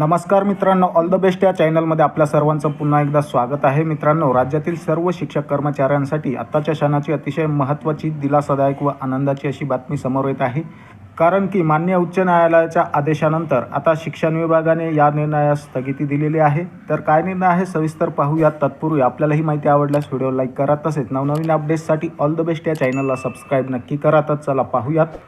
नमस्कार मित्रांनो all the best या चॅनलमध्ये आपल्या सर्वांचं पुन्हा एकदा स्वागत आहे. मित्रांनो राज्यातील सर्व शिक्षक कर्मचाऱ्यांसाठी आत्ताच्या क्षणाची अतिशय महत्त्वाची दिलासादायक व आनंदाची अशी बातमी समोर येत आहे. कारण की मान्य उच्च न्यायालयाच्या आदेशानंतर आता शिक्षण विभागाने या निर्णयास स्थगिती दिलेली आहे. तर काय निर्णय आहे सविस्तर पाहूयात तत्पूर्वी आपल्याला ही माहिती आवडल्यास व्हिडिओ लाईक करा. तसेच नवनवीन अपडेट्ससाठी ऑल द बेस्ट या चॅनलला सबस्क्राईब नक्की करा. तर चला पाहूयात.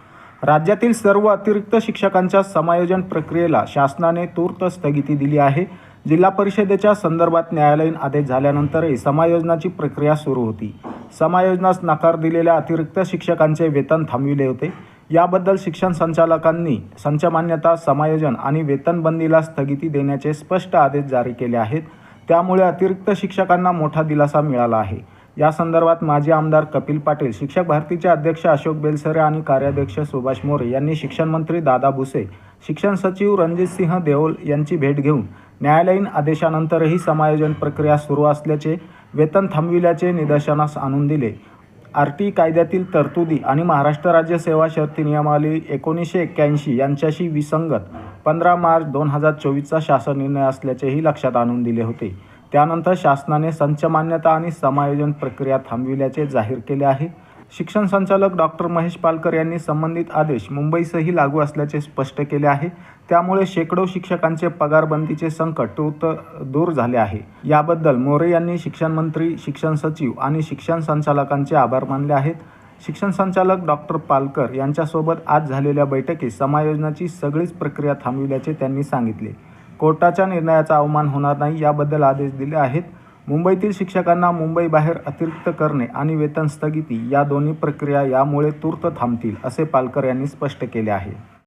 राज्यातील सर्व अतिरिक्त शिक्षकांच्या समायोजन प्रक्रियेला शासनाने तूर्त स्थगिती दिली आहे. जिल्हा परिषदेच्या संदर्भात न्यायालयीन आदेश झाल्यानंतरही समायोजनाची प्रक्रिया सुरू होती. समायोजनास नकार दिलेल्या अतिरिक्त शिक्षकांचे वेतन थांबविले होते. याबद्दल शिक्षण संचालकांनी संचमान्यता समायोजन आणि वेतनबंदीला स्थगिती देण्याचे स्पष्ट आदेश जारी केले आहेत. त्यामुळे अतिरिक्त शिक्षकांना मोठा दिलासा मिळाला आहे. या संदर्भात माजी आमदार कपिल पाटील शिक्षक भारतीचे अध्यक्ष अशोक बेलसरे आणि कार्याध्यक्ष सुभाष मोरे यांनी शिक्षण मंत्री दादा भुसे शिक्षण सचिव रणजितसिंह देओल यांची भेट घेऊन न्यायालयीन आदेशानंतरही समायोजन प्रक्रिया सुरू असल्याचे वेतन थांबविल्याचे निदर्शनास आणून दिले. आर टी कायद्यातील तरतुदी आणि महाराष्ट्र राज्य सेवा शर्ती नियमावली एकोणीसशे एक्क्याऐंशी यांच्याशी विसंगत पंधरा मार्च दोन हजार चोवीसचा शासन निर्णय असल्याचेही लक्षात आणून दिले होते. त्यानंतर शासनाने संच मान्यता आणि समायोजन प्रक्रिया थांबविल्याचे जाहीर केले आहे. शिक्षण संचालक डॉक्टर महेश पालकर यांनी संबंधित आदेश मुंबईसही लागू असल्याचे स्पष्ट केले आहे. त्यामुळे शेकडो शिक्षकांचे पगारबंदीचे संकट तूर्त दूर झाले आहे. याबद्दल मोरे यांनी शिक्षण मंत्री शिक्षण सचिव आणि शिक्षण संचालकांचे आभार मानले आहेत. शिक्षण संचालक डॉक्टर पालकर यांच्यासोबत आज झालेल्या बैठकीत समायोजनाची सगळीच प्रक्रिया थांबविल्याचे त्यांनी सांगितले. कोर्टाच्या निर्णयाचा अवमान होणार नाही याबद्दल आदेश दिले आहेत. मुंबईतील शिक्षकांना मुंबईबाहेर अतिरिक्त करणे आणि वेतन स्थगिती या दोन्ही प्रक्रिया यामुळे तूर्त थांबतील असे पालकर यांनी स्पष्ट केले आहे.